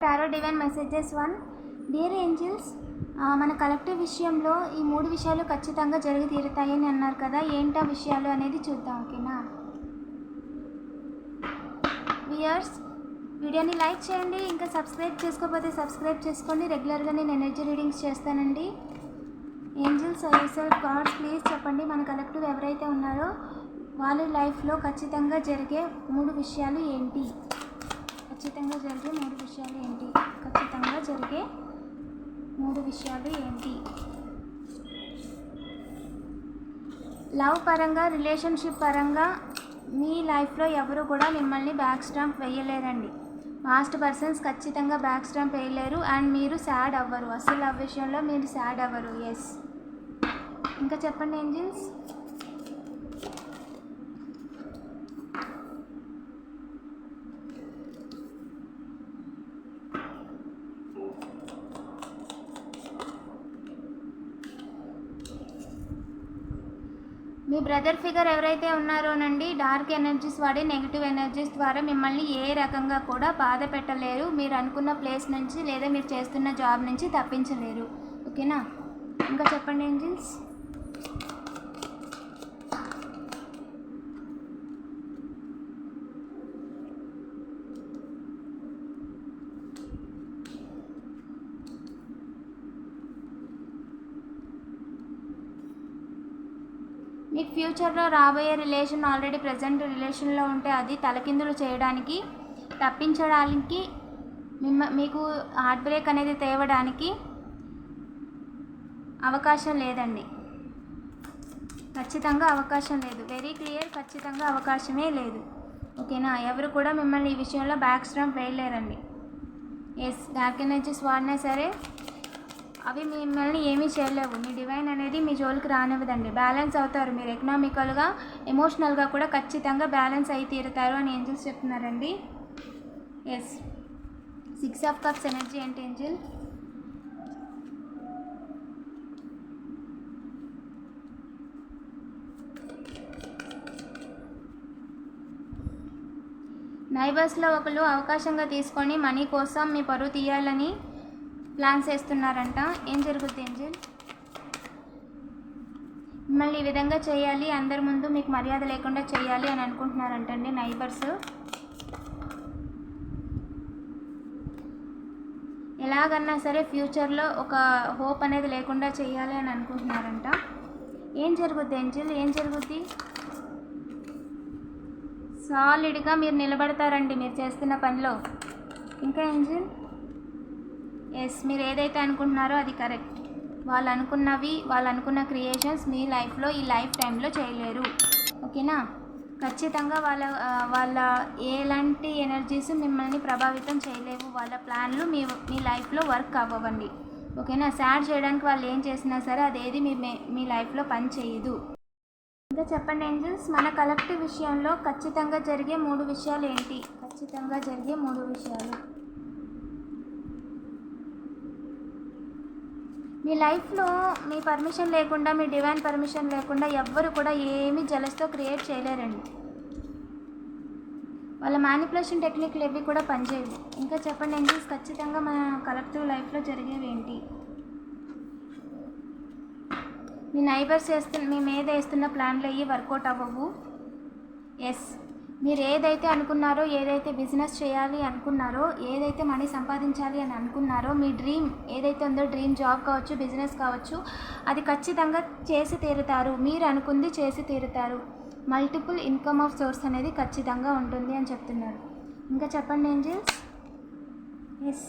Tarot divine messages one dear angels మన collective విషయంలో ఈ మూడు విషయాలు ఖచ్చితంగా జరిగి తీరుతాయని అన్నారు కదా. ఏంటా విషయాలు అనేది చూద్దాం ఓకేనా వియర్స్ వీడియోని లైక్ చేయండి. ఇంకా సబ్స్క్రైబ్ చేసుకోకపోతే సబ్స్క్రైబ్ చేసుకోండి. రెగ్యులర్గా నేను ఎనర్జీ రీడింగ్స్ చేస్తానండి. ఏంజిల్స్ ఐఎస్ఎల్ గాడ్స్ ప్లీజ్ చెప్పండి. మన కలెక్టివ్ ఎవరైతే ఉన్నారో వాళ్ళ లైఫ్లో ఖచ్చితంగా జరిగే మూడు విషయాలు ఏంటి ఖచ్చితంగా జరిగే మూడు విషయాలు ఏంటి ఖచ్చితంగా జరిగే మూడు విషయాలు ఏంటి? లవ్ పరంగా రిలేషన్షిప్ పరంగా మీ లైఫ్లో ఎవరు కూడా మిమ్మల్ని బ్యాక్ స్టాంప్ వేయలేరండి. మాస్ట్ పర్సన్స్ ఖచ్చితంగా బ్యాక్ స్టాంప్ వేయలేరు అండ్ మీరు సాడ్ అవ్వరు. అసలు లవ్ విషయంలో మీరు సాడ్ అవ్వరు. ఎస్ ఇంకా చెప్పండి ఏంజిల్స్? మీ బ్రదర్ ఫిగర్ ఎవరైతే ఉన్నారోనండి డార్క్ ఎనర్జీస్ వాడి నెగిటివ్ ఎనర్జీస్ ద్వారా మిమ్మల్ని ఏ రకంగా కూడా బాధ పెట్టలేరు. మీరు అనుకున్న ప్లేస్ నుంచి లేదా మీరు చేస్తున్న జాబ్ నుంచి తప్పించలేరు. ఓకేనా? ఇంకా చెప్పండి ఏంజిల్స్? మీకు ఫ్యూచర్లో రాబోయే రిలేషన్ ఆల్రెడీ ప్రజెంట్ రిలేషన్లో ఉంటే అది తలకిందులు చేయడానికి తప్పించడానికి మిమ్మ మీకు హార్ట్ బ్రేక్ అనేది తేవడానికి అవకాశం లేదండి. ఖచ్చితంగా అవకాశం లేదు. వెరీ క్లియర్ ఖచ్చితంగా అవకాశమే లేదు. ఓకేనా? ఎవరు కూడా మిమ్మల్ని ఈ విషయంలో బ్యాక్ స్ట్రాంప్ వేయలేరండి. ఎస్ డార్క్ ఎనర్జీస్ వాడినా సరే అవి మిమ్మల్ని ఏమీ చేయలేవు. మీ డివైన్ అనేది మీ జోలికి రానివ్వదండి. బ్యాలెన్స్ అవుతారు. మీరు ఎకనామికల్గా ఎమోషనల్గా కూడా ఖచ్చితంగా బ్యాలెన్స్ అయి తీరుతారు అని ఏంజిల్స్ చెప్తున్నారండి. Yes six of cups energy ఏంటి ఏంజిల్? నైబర్స్లో ఒకరు అవకాశంగా తీసుకొని మనీ కోసం మీ పరువు తీయాలని ప్లాన్స్ వేస్తున్నారంట. ఏం జరుగుద్ది ఏంజల్ మిమ్మల్ని ఈ విధంగా చేయాలి అందరి ముందు మీకు మర్యాద లేకుండా చేయాలి అని అనుకుంటున్నారంటండి నైబర్స్. ఎలాగన్నా సరే ఫ్యూచర్లో ఒక హోప్ అనేది లేకుండా చేయాలి అని అనుకుంటున్నారంట. ఏం జరుగుద్ది ఏంజిల్ ఏం జరుగుద్ది? సాలిడ్గా మీరు నిలబడతారండి మీరు చేస్తున్న పనిలో. ఇంకా ఏంజిల్ ఎస్ మీరు ఏదైతే అనుకుంటున్నారో అది కరెక్ట్ వాళ్ళు అనుకున్నవి వాళ్ళు అనుకున్న క్రియేషన్స్ మీ లైఫ్లో ఈ లైఫ్ టైంలో చేయలేరు. ఓకేనా ఖచ్చితంగా వాళ్ళ వాళ్ళ ఎలాంటి ఎనర్జీస్ మిమ్మల్ని ప్రభావితం చేయలేవు. వాళ్ళ ప్లాన్లు మీ మీ లైఫ్లో వర్క్ అవ్వవండి. ఓకేనా సాడ్ చేయడానికి వాళ్ళు ఏం చేసినా సరే అదేది మీ మే- మీ లైఫ్లో పని చేయదు. ఇంకా చెప్పండి ఏంజల్స్ మన కలెక్టివ్ విషయంలో ఖచ్చితంగా జరిగే మూడు విషయాలు ఏంటి? ఖచ్చితంగా జరిగే మూడు విషయాలు. మీ లైఫ్లో మీ పర్మిషన్ లేకుండా మీ డివైన్ పర్మిషన్ లేకుండా ఎవ్వరు కూడా ఏమీ జలస్తో క్రియేట్ చేయలేరండి. వాళ్ళ మ్యానిపులేషన్ టెక్నిక్లు ఇవి కూడా పనిచేయవు. ఇంకా చెప్పండి ఏంటి ఖచ్చితంగా మన కలెక్టివ్ లైఫ్లో జరిగేవి ఏంటి? మీ నైబర్స్ వేస్తున్న మీ మీద వేస్తున్న ప్లాన్లు అయ్యి వర్కౌట్ అవ్వవు? ఎస్ మీరు ఏదైతే అనుకున్నారో ఏదైతే బిజినెస్ చేయాలి అనుకున్నారో ఏదైతే మనీ సంపాదించాలి అని అనుకున్నారో మీ డ్రీమ్ ఏదైతే ఉందో డ్రీమ్ జాబ్ కావచ్చు బిజినెస్ కావచ్చు అది ఖచ్చితంగా చేసి తీరుతారు. మీరు అనుకుంది చేసి తీరుతారు. మల్టిపుల్ ఇన్కమ్ ఆఫ్ సోర్స్ అనేది ఖచ్చితంగా ఉంటుంది అని చెప్తున్నారు. ఇంకా చెప్పండి ఏంజిల్స్ ఎస్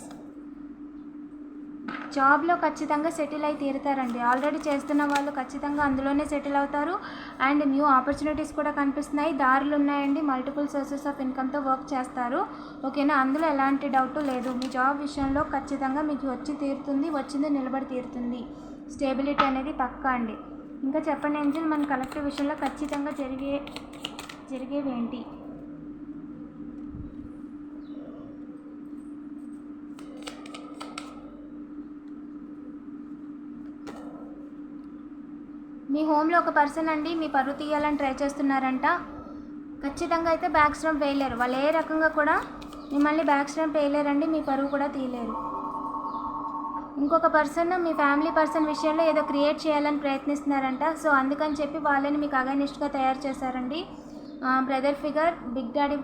జాబ్లో ఖచ్చితంగా సెటిల్ అయి తీరుతారండి. ఆల్రెడీ చేస్తున్న వాళ్ళు ఖచ్చితంగా అందులోనే సెటిల్ అవుతారు. అండ్ న్యూ ఆపర్చునిటీస్ కూడా కనిపిస్తున్నాయి. దారులు ఉన్నాయండి. మల్టిపుల్ సోర్సెస్ ఆఫ్ ఇన్కమ్తో వర్క్ చేస్తారు. ఓకేనా? అందులో ఎలాంటి డౌట్ లేదు. మీ జాబ్ విషయంలో ఖచ్చితంగా మీకు వచ్చి తీరుతుంది. వచ్చింది నిలబడి తీరుతుంది. స్టేబిలిటీ అనేది పక్కా అండి. ఇంకా చెప్పండి ఏంజిల్ మన కలెక్టివ్ విషయంలో ఖచ్చితంగా జరిగే జరిగేవి ఏంటి మీ హోమ్లో ఒక పర్సన్ అండి మీ పరువు తీయాలని ట్రై చేస్తున్నారంట. ఖచ్చితంగా అయితే బ్యాక్ స్ట్రాంప్ వేయలేరు వాళ్ళు ఏ రకంగా కూడా మిమ్మల్ని బ్యాక్ స్టాంప్ వేయలేరండి మీ పరువు కూడా తీయలేరు. ఇంకొక పర్సన్ మీ ఫ్యామిలీ పర్సన్ విషయంలో ఏదో క్రియేట్ చేయాలని ప్రయత్నిస్తున్నారంట. సో అందుకని చెప్పి వాళ్ళని మీకు అగైనిస్ట్గా తయారు చేశారండి. బ్రదర్ ఫిగర్ బిగ్ డాడీ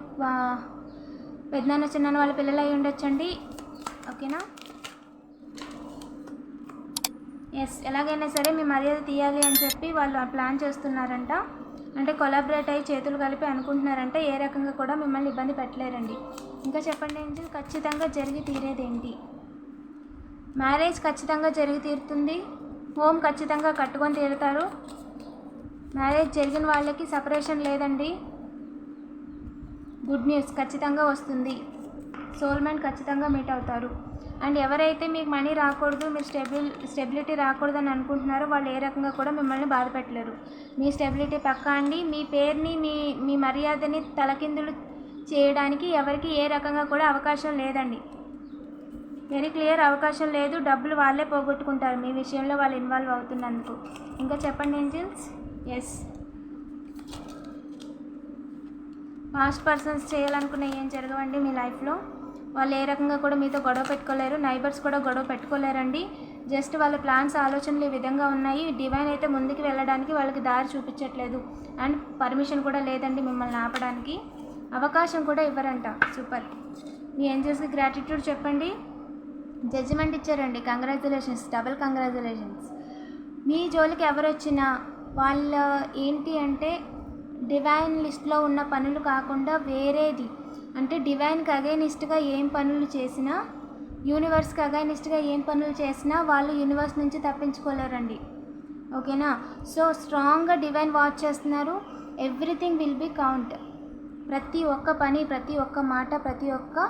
పెద్దనాన్న చిన్నాన్న వాళ్ళ పిల్లలు అయి ఉండొచ్చండి. ఓకేనా ఎస్ ఎలాగైనా సరే మీ మర్యాద తీయాలి అని చెప్పి వాళ్ళు ప్లాన్ చేస్తున్నారంట. అంటే కొలాబరేట్ అయ్యి చేతులు కలిపి అనుకుంటున్నారంటే ఏ రకంగా కూడా మిమ్మల్ని ఇబ్బంది పెట్టలేరండి. ఇంకా చెప్పండి ఏంటి? ఖచ్చితంగా జరిగి తీరేదేంటి మ్యారేజ్ ఖచ్చితంగా జరిగి తీరుతుంది. హోమ్ ఖచ్చితంగా కట్టుకొని తీరుతారు. మ్యారేజ్ జరిగిన వాళ్ళకి సపరేషన్ లేదండి. గుడ్ న్యూస్ ఖచ్చితంగా వస్తుంది. సోల్మెంట్ ఖచ్చితంగా మీట్ అవుతారు. అండ్ ఎవరైతే మీకు మనీ రాకూడదు మీరు స్టెబిల్ స్టెబిలిటీ రాకూడదు అని అనుకుంటున్నారో వాళ్ళు ఏ రకంగా కూడా మిమ్మల్ని బాధ పెట్టలేరు. మీ స్టెబిలిటీ పక్కా అండి. మీ పేరుని మీ మీ మర్యాదని తలకిందులు చేయడానికి ఎవరికి ఏ రకంగా కూడా అవకాశం లేదండి. వెరీ క్లియర్ అవకాశం లేదు. డబ్బులు వాళ్ళే పోగొట్టుకుంటారు. మీ విషయంలో వాళ్ళు ఇన్వాల్వ్ అవుతున్నందుకు. ఇంకా చెప్పండి ఏంజిల్స్? ఎస్ పాస్ట్ పర్సన్స్ చేయాలనుకున్న ఏం జరగవండి మీ లైఫ్లో వాళ్ళు ఏ రకంగా కూడా మీతో గొడవ పెట్టుకోలేరు నైబర్స్ కూడా గొడవ పెట్టుకోలేరండి. జస్ట్ వాళ్ళ ప్లాన్స్ ఆలోచనలు ఈ విధంగా ఉన్నాయి. డివైన్ అయితే ముందుకు వెళ్ళడానికి వాళ్ళకి దారి చూపించట్లేదు. అండ్ పర్మిషన్ కూడా లేదండి మిమ్మల్ని ఆపడానికి. అవకాశం కూడా ఇవ్వరంట. సూపర్ మీ ఏంజల్స్కి గ్రాటిట్యూడ్ చెప్పండి. జడ్జిమెంట్ ఇచ్చారండి. కంగ్రాచులేషన్స్ డబుల్ కంగ్రాచులేషన్స్ మీ జోలికి ఎవరు వచ్చినా వాళ్ళ ఏంటి అంటే డివైన్ లిస్ట్లో ఉన్న పనులు కాకుండా వేరేది. అంటే డివైన్కి అగైనిస్ట్గా ఏం పనులు చేసినా యూనివర్స్కి అగైనిస్ట్గా ఏం పనులు చేసినా వాళ్ళు యూనివర్స్ నుంచి తప్పించుకోలేరండి. ఓకేనా? సో స్ట్రాంగ్గా డివైన్ వాచ్ చేస్తున్నారు. ఎవ్రీథింగ్ విల్ బి కౌంట్ ప్రతి ఒక్క పని ప్రతి ఒక్క మాట ప్రతి ఒక్క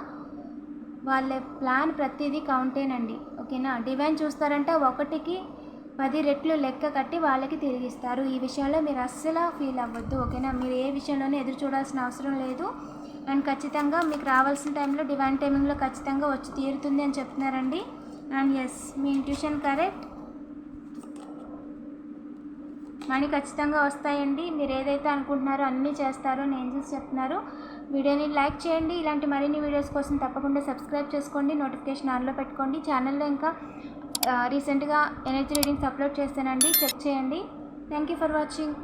వాళ్ళ ప్లాన్ ప్రతిదీ కౌంటేనండి ఓకేనా? డివైన్ చూస్తారంటే ఒకటికి పది రెట్లు లెక్క కట్టి వాళ్ళకి తిరిగిస్తారు. ఈ విషయంలో మీరు అస్సలు ఫీల్ అవ్వద్దు ఓకేనా? మీరు ఏ విషయంలోనే ఎదురు చూడాల్సిన అవసరం లేదు. అండ్ ఖచ్చితంగా మీకు రావాల్సిన టైంలో డివైన్ టైమింగ్లో ఖచ్చితంగా వచ్చి తీరుతుంది అని చెప్తున్నారండి. అండ్ ఎస్ మీ ఇంట్యూషన్ కరెక్ట్ మనీ ఖచ్చితంగా వస్తాయండి. మీరు ఏదైతే అనుకుంటున్నారో అన్నీ చేస్తారో నేను చూసి చెప్తున్నారు. వీడియోని లైక్ చేయండి. ఇలాంటి మరిన్ని వీడియోస్ కోసం తప్పకుండా సబ్స్క్రైబ్ చేసుకోండి. నోటిఫికేషన్ ఆన్లో పెట్టుకోండి. ఛానల్లో ఇంకా రీసెంట్గా ఎనర్జీ రీడింగ్స్ అప్లోడ్ చేస్తానండి. చెక్ చేయండి. Thank you for watching